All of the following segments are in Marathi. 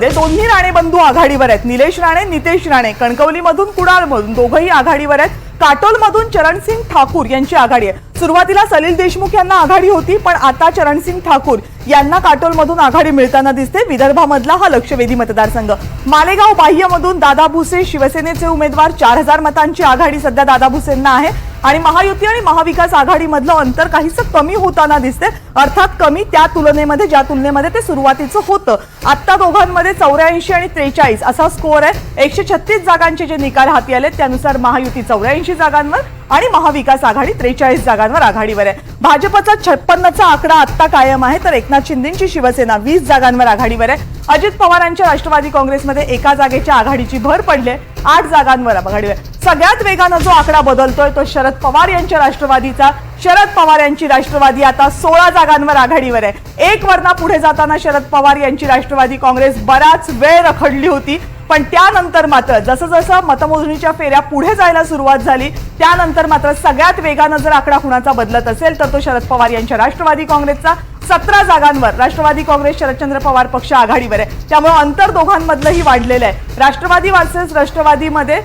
म्हणजे दोन्ही राणे बंधू आघाडीवर आहेत. निलेश राणे नितेश राणे. कणकवलीमधून कुडाळमधून दोघंही आघाडीवर आहेत. काटोलमधून चरणसिंग ठाकूर यांची आघाडी आहे. सुरुवातीला सलील देशमुख यांना आघाडी होती पण आता चरणसिंग ठाकूर यांना काटोलमधून आघाडी मिळताना दिसते. विदर्भामधला हा लक्षवेधी मतदारसंघ. मालेगाव बाह्यमधून दादा भुसे शिवसेनेचे उमेदवार चार हजार मतांची आघाडी सध्या दादा भुसेंना आहे. आणि महायुती आणि महाविकास आघाडीमधलं अंतर काहीसं कमी होताना दिसते. अर्थात कमी त्या तुलनेमध्ये ज्या तुलनेमध्ये ते सुरुवातीचं होतं. आत्ता दोघांमध्ये चौऱ्याऐंशी आणि त्रेचाळीस असा स्कोअर आहे. एकशे छत्तीस जागांचे जे निकाल हाती आले त्यानुसार महायुती चौऱ्याऐंशी जागांवर आणि महाविकास आघाडी त्रेचाळीस जागांवर आघाडीवर आहे. भाजपचा छप्पन्नचा आकडा आत्ता कायम आहे तर एक एकनाथ शिंदेची शिवसेना वीस जागांवर आघाडीवर आहे. अजित पवारांच्या राष्ट्रवादी काँग्रेसमध्ये एका जागेच्या आघाडीची भर पडली आहे. आठ जागांवर आघाडीवर आहे. सगळ्यात वेगानं जो आकडा बदलतोय तो शरद पवार यांच्या राष्ट्रवादीचा. शरद पवार यांची राष्ट्रवादी आता सोळा जागांवर आघाडीवर आहे. एक वर्णा पुढे जाताना शरद पवार यांची राष्ट्रवादी काँग्रेस बराच वेळ रखडली होती. पण त्यानंतर मात्र जसं जसं मतमोजणीच्या फेऱ्या पुढे जायला सुरुवात झाली त्यानंतर मात्र सगळ्यात वेगानं जर आकडा कुणाचा बदलत असेल तर तो शरद पवार यांच्या राष्ट्रवादी काँग्रेसचा. सतरा जागांवर राष्ट्रवादी काँग्रेस शरदचंद्र पवार पक्ष आघाडीवर आहे. त्यामुळे अंतर दोघांमधलंही वाढलेलं आहे. राष्ट्रवादी वर्सेस राष्ट्रवादीमध्ये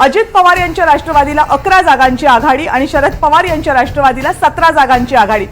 अजित पवार यांच्या राष्ट्रवादीला अकरा जागांची आघाडी आणि शरद पवार यांच्या राष्ट्रवादीला सतरा जागांची आघाडी.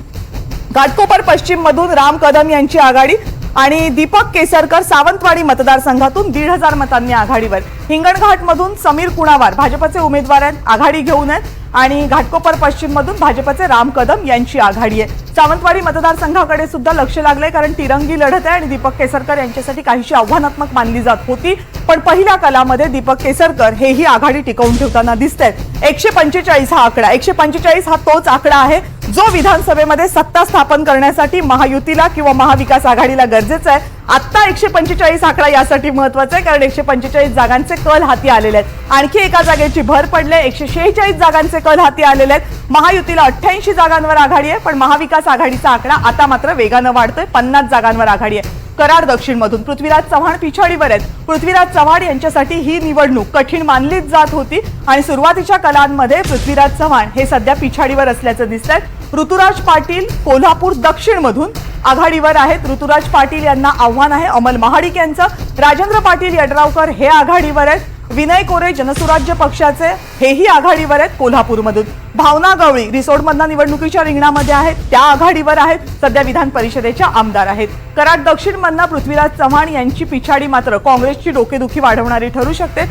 घाटकोपर पश्चिममधून राम कदम यांची आघाडी आणि दीपक केसरकर सावंतवाडी मतदारसंघातून दीड हजार मतांनी आघाडीवर. हिंगणघाटमधून समीर कुणावार भाजपचे उमेदवार आहेत आघाडी घेऊन आहेत आणि घाटकोपर पश्चिममधून भाजपचे राम कदम यांची आघाडी आहे. सावंतवाडी मतदारसंघाकडे सुद्धा लक्ष लागलंय कारण तिरंगी लढत आहे आणि दीपक केसरकर यांच्यासाठी काहीशी आव्हानात्मक मानली जात होती. पण पहिल्या कलामध्ये दीपक केसरकर हेही आघाडी टिकवून ठेवताना दिसत आहेत एकशे पंचेचाळीस हा आकडा एकशे पंचेचाळीस हा तोच आकडा आहे जो विधानसभेमध्ये सत्ता स्थापन करण्यासाठी महायुतीला किंवा महाविकास आघाडीला गरजेचा आहे. आत्ता एकशे पंचेचाळीस आकडा यासाठी महत्त्वाचा आहे कारण एकशे पंचेचाळीस जागांचे कल हाती आलेले आहेत. आणखी एका जागेची भर पडले एकशे शेहेचाळीस जागांचे कल हाती आलेले आहेत. महायुतीला अठ्ठ्याऐंशी जागांवर आघाडी आहे पण महाविकास आघाडीचा आकडा आता मात्र वेगानं वाढतोय पन्नास जागांवर आघाडी आहे. कराड दक्षिण मधून पृथ्वीराज चव्हाण पिछाडीवर आहेत. पृथ्वीराज चव्हाण यांच्यासाठी ही निवडणूक कठीण मानलीच जात होती आणि सुरुवातीच्या कलांमध्ये पृथ्वीराज चव्हाण हे सध्या पिछाडीवर असल्याचं दिसत आहे ऋतुराज पाटील कोल्हापूर दक्षिण मधून आघाडीवर आहेत. ऋतुराज पाटील यांना आव्हान आहे. अमल महाडिक यांचं. राजेंद्र पाटील यड्रावकर हे आघाडीवर आहेत. विनय कोरे जनसुराज्य पक्षाचे हेही आघाडीवर आहेत कोल्हापूरमधून. भावना गवळी रिसोडमधना निवडणुकीच्या रिंगणामध्ये आहेत. त्या आघाडीवर आहेत. सध्या विधान परिषदेच्या आमदार आहेत. कराड दक्षिणमधना पृथ्वीराज चव्हाण यांची पिछाडी मात्र काँग्रेसची डोकेदुखी वाढवणारी ठरू शकते.